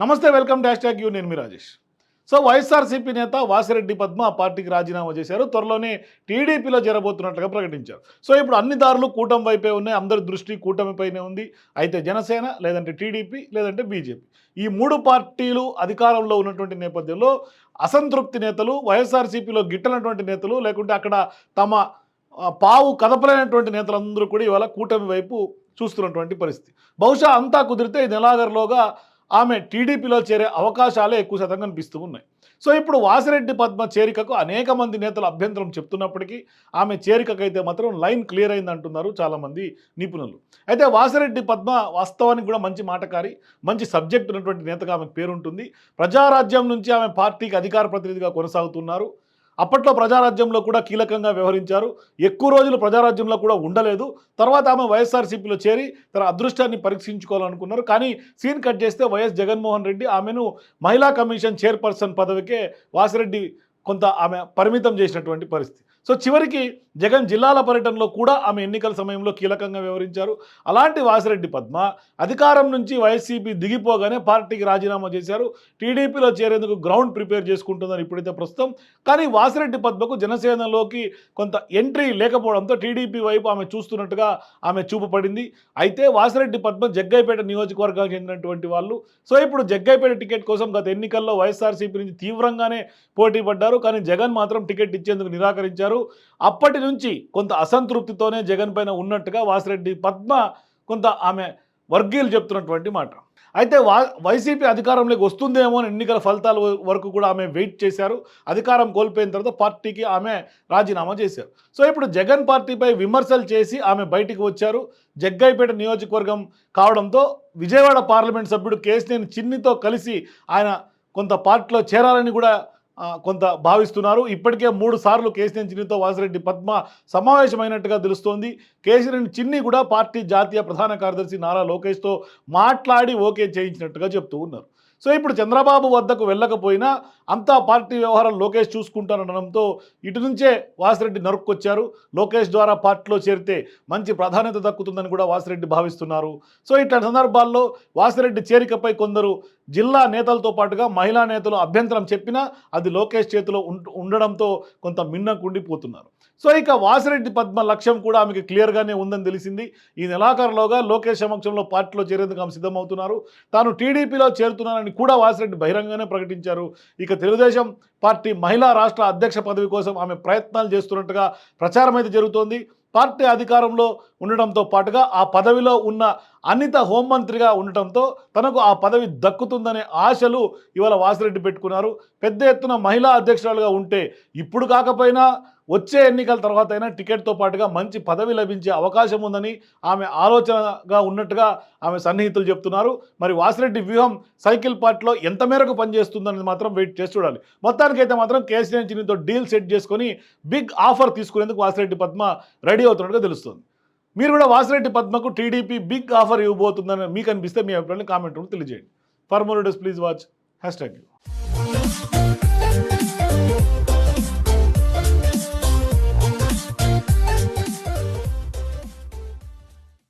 నమస్తే welcome dash tag you నేను మీ Rajesh. So YSRCP నేత వాసిరెడ్డి పద్మ ఆ పార్టీకి రాజీనామా చేశారు. త్వరలోనే టీడీపీలో చేరబోతున్నట్లుగా ప్రకటించారు. సో ఇప్పుడు అన్ని దారులు కూటమి వైపే ఉన్నాయి. అందరి దృష్టి కూటమిపైనే ఉంది. అయితే జనసేన లేదంటే టీడీపీ లేదంటే బీజేపీ. ఈ మూడు పార్టీలు అధికారంలో ఉన్నటువంటి నేపథ్యంలో అసంతృప్తి నేతలు వైఎస్ఆర్సీపీలో గిట్టనటువంటి నేతలు లేకుంటే అక్కడ తమ పావు కదపలేనటువంటి నేతలందరూ కూడా ఇవాళ కూటమి వైపు చూస్తున్నటువంటి పరిస్థితి. బహుశా అంతా కుదిరితే ఈ నెలాఖరులోగా ఆమె టీడీపీలో చేరే అవకాశాలే ఎక్కువ శాతం కనిపిస్తూ ఉన్నాయి. సో ఇప్పుడు వాసిరెడ్డి పద్మ చేరికకు అనేక మంది నేతలు అభ్యంతరం చెప్తున్నప్పటికీ ఆమె చేరికకైతే మాత్రం లైన్ క్లియర్ అయింది అంటున్నారు చాలామంది నిపుణులు. అయితే వాసిరెడ్డి పద్మ వాస్తవానికి కూడా మంచి మాటకారి మంచి సబ్జెక్ట్ ఉన్నటువంటి నేతగా ఆమెకు పేరుంటుంది. ప్రజారాజ్యం నుంచి ఆమె పార్టీకి అధికార ప్రతినిధిగా కొనసాగుతున్నారు. అప్పట్లో ప్రజారాజ్యంలో కూడా కీలకంగా వ్యవహరించారు. ఎక్కువ రోజులు ప్రజారాజ్యంలో కూడా ఉండలేదు. తర్వాత ఆమె వైఎస్ఆర్సీపీలో చేరి తన అదృష్టాన్ని పరీక్షించుకోవాలనుకున్నారు. కానీ సీన్ కట్ చేస్తే వైఎస్ జగన్మోహన్ రెడ్డి ఆమెను మహిళా కమిషన్ చైర్పర్సన్ పదవికే వాసిరెడ్డి కొంత ఆమె పరిమితం చేసినటువంటి పరిస్థితి. సో చివరికి జగన్ జిల్లాల పర్యటనలో కూడా ఆమె ఎన్నికల సమయంలో కీలకంగా వ్యవహరించారు. అలాంటి వాసిరెడ్డి పద్మ అధికారం నుంచి వైసీపీ దిగిపోగానే పార్టీకి రాజీనామా చేశారు. టీడీపీలో చేరేందుకు గ్రౌండ్ ప్రిపేర్ చేసుకుంటుందని ఇప్పుడైతే ప్రస్తుతం. కానీ వాసిరెడ్డి పద్మకు జనసేనలోకి కొంత ఎంట్రీ లేకపోవడంతో టీడీపీ వైపు ఆమె చూస్తున్నట్టుగా ఆమె చూపు పడింది. అయితే వాసిరెడ్డి పద్మ జగ్గైపేట నియోజకవర్గానికి చెందినటువంటి వాళ్ళు. సో ఇప్పుడు జగ్గైపేట టికెట్ కోసం గత ఎన్నికల్లో వైఎస్ఆర్సీపీ నుంచి తీవ్రంగానే పోటీ పడ్డారు. కానీ జగన్ మాత్రం టికెట్ ఇచ్చేందుకు నిరాకరించారు. అప్పటి నుంచి కొంత అసంతృప్తితోనే జగన్ పైన ఉన్నట్టుగా వాసిరెడ్డి పద్మ కొంత ఆమె వర్గీయులు చెప్తున్నటువంటి మాట. అయితే వా వైసీపీ అధికారంలోకి వస్తుందేమో అని ఎన్నికల ఫలితాల వరకు కూడా ఆమె వెయిట్ చేశారు. అధికారం కోల్పోయిన తర్వాత పార్టీకి ఆమె రాజీనామా చేశారు. సో ఇప్పుడు జగన్ పార్టీపై విమర్శలు చేసి ఆమె బయటికి వచ్చారు. జగ్గైపేట నియోజకవర్గం కావడంతో విజయవాడ పార్లమెంట్ సభ్యుడు కేసినేని చిన్నితో కలిసి ఆయన కొంత పార్టీలో చేరాలని కూడా కొంత భావిస్తున్నారు. ఇప్పటికే మూడు సార్లు కేసీఆర్ చిన్నితో వాసిరెడ్డి పద్మ సమావేశమైనట్టుగా తెలుస్తోంది. కేసీఆర్ చిన్ని కూడా పార్టీ జాతీయ ప్రధాన కార్యదర్శి నారా లోకేష్తో మాట్లాడి ఓకే చేయించినట్టుగా చెప్తూ ఉన్నారు. సో ఇప్పుడు చంద్రబాబు వద్దకు వెళ్ళకపోయినా అంతా పార్టీ వ్యవహారం లోకేష్ చూసుకుంటానడంతో ఇటు నుంచే వాసిరెడ్డి నరుక్కొచ్చారు. లోకేష్ ద్వారా పార్టీలో చేరితే మంచి ప్రాధాన్యత దక్కుతుందని కూడా వాసిరెడ్డి భావిస్తున్నారు. సో ఇట్లాంటి సందర్భాల్లో వాసిరెడ్డి చేరికపై కొందరు జిల్లా నేతలతో పాటుగా మహిళా నేతలు అభ్యంతరం చెప్పినా అది లోకేష్ చేతిలో ఉండడంతో కొంత మిన్నకుండిపోతున్నారు సో ఇక వాసిరెడ్డి పద్మ లక్ష్యం కూడా ఆమెకి క్లియర్గానే ఉందని తెలిసింది. ఈ నెలాఖరులోగా లోకేష్ సమక్షంలో పార్టీలో చేరేందుకు ఆమె సిద్ధమవుతున్నారు. తాను టీడీపీలో చేరుతున్నానని కూడా వాసిరెడ్డి బహిరంగంగానే ప్రకటించారు. ఇక తెలుగుదేశం పార్టీ మహిళా రాష్ట్ర అధ్యక్ష పదవి కోసం ఆమె ప్రయత్నాలు చేస్తున్నట్టుగా ప్రచారం అయితే జరుగుతోంది. పార్టీ అధికారంలో ఉండడంతో పాటుగా ఆ పదవిలో ఉన్న అనిత హోంమంత్రిగా ఉండటంతో తనకు ఆ పదవి దక్కుతుందనే ఆశలు ఇవాళ వాసిరెడ్డి పెట్టుకున్నారు. పెద్ద ఎత్తున మహిళా అధ్యక్షురాలుగా ఉంటే ఇప్పుడు కాకపోయినా వచ్చే ఎన్నికల తర్వాత అయినా టికెట్తో పాటుగా మంచి పదవి లభించే అవకాశం ఉందని ఆమె ఆలోచనగా ఉన్నట్టుగా ఆమె సన్నిహితులు చెప్తున్నారు. మరి వాసిరెడ్డి వ్యూహం సైకిల్ పార్టీలో ఎంత మేరకు పనిచేస్తుందనేది మాత్రం వెయిట్ చేసి చూడాలి. మొత్తానికైతే మాత్రం కేసీఆర్ చిన్నతో డీల్ సెట్ చేసుకొని బిగ్ ఆఫర్ తీసుకునేందుకు వాసిరెడ్డి పద్మ రెడీ అవుతున్నట్టుగా తెలుస్తుంది. మీరు కూడా వాసిరెడ్డి పద్మకు టీడీపీ బిగ్ ఆఫర్ ఇవ్వబోతుందని మీకు అనిపిస్తే మీ అభిప్రాయాన్ని కామెంట్ తెలియజేయండి. For more does please watch. Hashtag you.